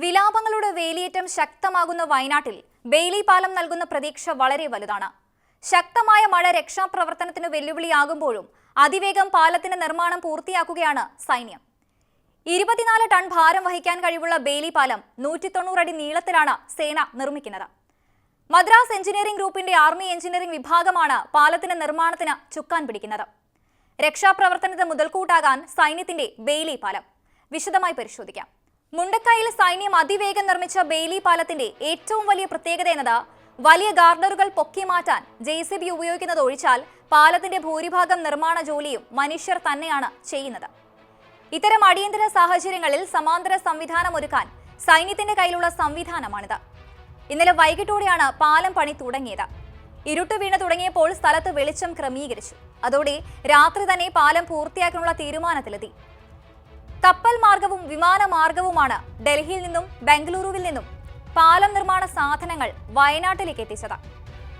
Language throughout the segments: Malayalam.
വിലാപങ്ങളുടെ വേലിയേറ്റം ശക്തമാകുന്ന വയനാട്ടിൽ ബെയിലി പാലം നൽകുന്ന പ്രതീക്ഷ വളരെ വലുതാണ്. ശക്തമായ മഴ രക്ഷാപ്രവർത്തനത്തിന് വെല്ലുവിളിയാകുമ്പോഴും അതിവേഗം പാലത്തിന്റെ നിർമ്മാണം പൂർത്തിയാക്കുകയാണ് സൈന്യം. ഇരുപത്തിനാല് ടൺ ഭാരം വഹിക്കാൻ കഴിവുള്ള ബെയിലി പാലം നൂറ്റി തൊണ്ണൂറടി നീളത്തിലാണ് സേന നിർമ്മിക്കുന്നത്. മദ്രാസ് എഞ്ചിനീയറിംഗ് ഗ്രൂപ്പിന്റെ ആർമി എഞ്ചിനീയറിംഗ് വിഭാഗമാണ് പാലത്തിന്റെ നിർമ്മാണത്തിന് ചുക്കാൻ പിടിക്കുന്നത്. രക്ഷാപ്രവർത്തനത്തിന് മുതൽക്കൂട്ടാകാൻ സൈന്യത്തിന്റെ ബെയിലി പാലം. വിശദമായി പരിശോധിക്കാം. മുണ്ടക്കൈയിൽ സൈന്യം അതിവേഗം നിർമ്മിച്ച ബെയിലി പാലത്തിന്റെ ഏറ്റവും വലിയ പ്രത്യേകത എന്നത് വലിയ ഗാർഡറുകൾ പൊക്കി മാറ്റാൻ ജെ സി ബി ഉപയോഗിക്കുന്നത് ഒഴിച്ചാൽ പാലത്തിന്റെ ഭൂരിഭാഗം നിർമ്മാണ ജോലിയും മനുഷ്യർ തന്നെയാണ് ചെയ്യുന്നത്. ഇത്തരം അടിയന്തര സാഹചര്യങ്ങളിൽ സമാന്തര സംവിധാനം ഒരുക്കാൻ സൈന്യത്തിന്റെ കയ്യിലുള്ള സംവിധാനമാണിത്. ഇന്നലെ വൈകിട്ടോടെയാണ് പാലം പണി തുടങ്ങിയത്. ഇരുട്ട് വീണ് തുടങ്ങിയപ്പോൾ സ്ഥലത്ത് വെളിച്ചം ക്രമീകരിച്ചു. അതോടെ രാത്രി തന്നെ പാലം പൂർത്തിയാക്കാനുള്ള തീരുമാനത്തിലെത്തി. കപ്പൽ മാർഗവും വിമാന മാർഗവുമാണ് ഡൽഹിയിൽ നിന്നും ബംഗളൂരുവിൽ നിന്നും പാലം നിർമ്മാണ സാധനങ്ങൾ വയനാട്ടിലേക്ക് എത്തിച്ചത്.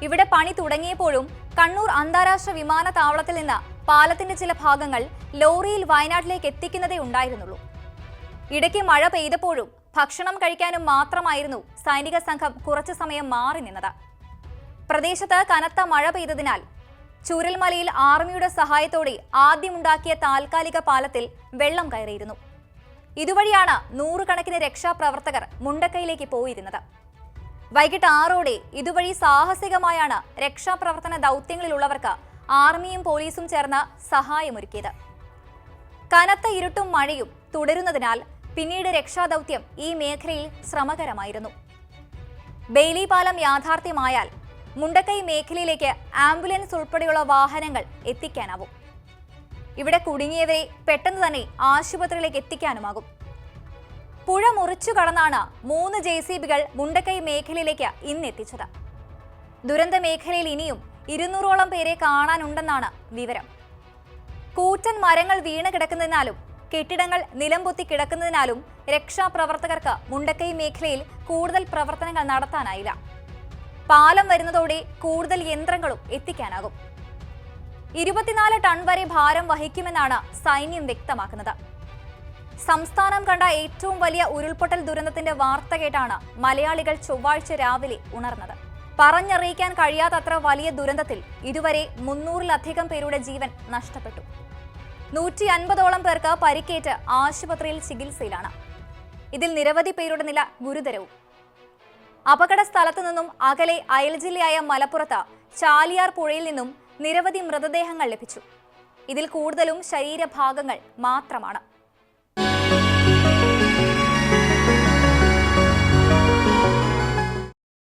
ഇവിടെ പണി തുടങ്ങിയപ്പോഴും കണ്ണൂർ അന്താരാഷ്ട്ര വിമാനത്താവളത്തിൽ നിന്ന് പാലത്തിന്റെ ചില ഭാഗങ്ങൾ ലോറിയിൽ വയനാട്ടിലേക്ക് എത്തിക്കുന്നതേ ഉണ്ടായിരുന്നുള്ളൂ. ഇടയ്ക്ക് മഴ പെയ്തപ്പോഴും ഭക്ഷണം കഴിക്കാനും മാത്രമായിരുന്നു സൈനിക സംഘം കുറച്ചു സമയം മാറി നിന്നത്. പ്രദേശത്ത് കനത്ത മഴ പെയ്തതിനാൽ ചൂരൽമലയിൽ ആർമിയുടെ സഹായത്തോടെ ആദ്യമുണ്ടാക്കിയ താൽക്കാലിക പാലത്തിൽ വെള്ളം കയറിയിരുന്നു. ഇതുവഴിയാണ് നൂറുകണക്കിന് രക്ഷാപ്രവർത്തകർ മുണ്ടക്കൈയിലേക്ക് പോയിരുന്നത്. വൈകിട്ട് ആറോടെ ഇതുവഴി സാഹസികമായാണ് രക്ഷാപ്രവർത്തന ദൗത്യങ്ങളിലുള്ളവർക്ക് ആർമിയും പോലീസും ചേർന്ന് സഹായമൊരുക്കിയത്. കനത്ത ഇരുട്ടും മഴയും തുടരുന്നതിനാൽ പിന്നീട് രക്ഷാദൗത്യം ഈ മേഖലയിൽ ശ്രമകരമായിരുന്നു. ബെയിലി പാലം യാഥാർത്ഥ്യമായാൽ മുണ്ടക്കൈ മേഖലയിലേക്ക് ആംബുലൻസ് ഉൾപ്പെടെയുള്ള വാഹനങ്ങൾ എത്തിക്കാനാവും. ഇവിടെ കുടുങ്ങിയവരെ പെട്ടെന്ന് തന്നെ ആശുപത്രിയിലേക്ക് എത്തിക്കാനുമാകും. പുഴ മുറിച്ചു കടന്നാണ് മൂന്ന് ജെ സി ബികൾ മുണ്ടക്കൈ മേഖലയിലേക്ക് ഇന്ന് എത്തിച്ചത് ദുരന്ത മേഖലയിൽ ഇനിയും ഇരുന്നൂറോളം പേരെ കാണാനുണ്ടെന്നാണ് വിവരം. കൂറ്റൻ മരങ്ങൾ വീണ് കിടക്കുന്നതിനാലും കെട്ടിടങ്ങൾ നിലംപൊത്തി കിടക്കുന്നതിനാലും രക്ഷാപ്രവർത്തകർക്ക് മുണ്ടക്കൈ മേഖലയിൽ കൂടുതൽ പ്രവർത്തനങ്ങൾ നടത്താനായില്ല. പാലം വരുന്നതോടെ കൂടുതൽ യന്ത്രങ്ങളും എത്തിക്കാനാകും. ഇരുപത്തിനാല് ടൺ വരെ ഭാരം വഹിക്കുമെന്നാണ് സൈന്യം വ്യക്തമാക്കുന്നത്. സംസ്ഥാനം കണ്ട ഏറ്റവും വലിയ ഉരുൾപൊട്ടൽ ദുരന്തത്തിന്റെ വാർത്ത കേട്ടാണ് മലയാളികൾ ചൊവ്വാഴ്ച രാവിലെ ഉണർന്നത്. പറഞ്ഞറിയിക്കാൻ കഴിയാത്തത്ര വലിയ ദുരന്തത്തിൽ ഇതുവരെ മുന്നൂറിലധികം പേരുടെ ജീവൻ നഷ്ടപ്പെട്ടു. നൂറ്റി അൻപതോളം പേർക്ക് പരിക്കേറ്റ് ആശുപത്രിയിൽ ചികിത്സയിലാണ്. ഇതിൽ നിരവധി പേരുടെ നില ഗുരുതരവും. അപകട സ്ഥലത്തു നിന്നും അകലെ അയൽ ജില്ലയായ മലപ്പുറത്ത് ചാലിയാർ പുഴയിൽ നിന്നും നിരവധി മൃതദേഹങ്ങൾ ലഭിച്ചു. ഇതിൽ കൂടുതലും ശരീരഭാഗങ്ങൾ മാത്രമാണ്.